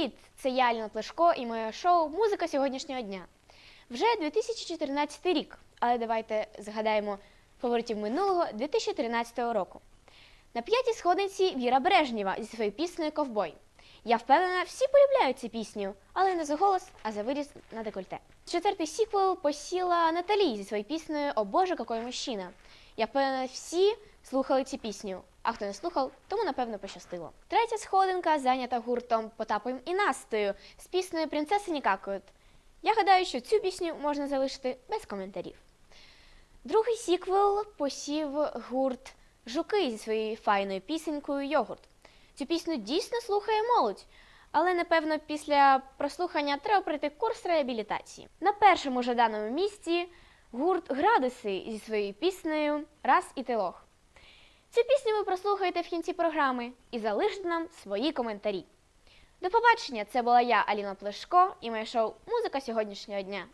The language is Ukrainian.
привіт! Це я Аліна Плешко і моє шоу Музика сьогоднішнього дня. Вже 2014 рік, але давайте згадаємо фаворитів минулого 2013 року. На п'ятій сходинці Віра Брежнєва зі своєю піснею Ковбой. Я впевнена, всі полюбляють цю пісню, але не за голос, а за виріз на декольте. Четвертий сіквел посіла Наталі зі своєю піснею О Боже, какой мужчина. Я впевнена, всі слухали цю пісню, а хто не слухав, тому напевно пощастило. Третя сходинка зайнята гуртом Потапом і Настею з піснею Принцеси не. Я гадаю, що цю пісню можна залишити без коментарів. Другий сіквел посів гурт Жуки зі своєю файною пісенькою Йогурт. Цю пісню дійсно слухає молодь, але напевно після прослухання треба пройти курс реабілітації. На першому жаданому місці гурт Градуси зі своєю піснею Раз і Тилох. Цю пісню ви прослухаєте в кінці програми і залиште нам свої коментарі. До побачення! Це була я, Аліна Плешко, і моє шоу Музика сьогоднішнього дня.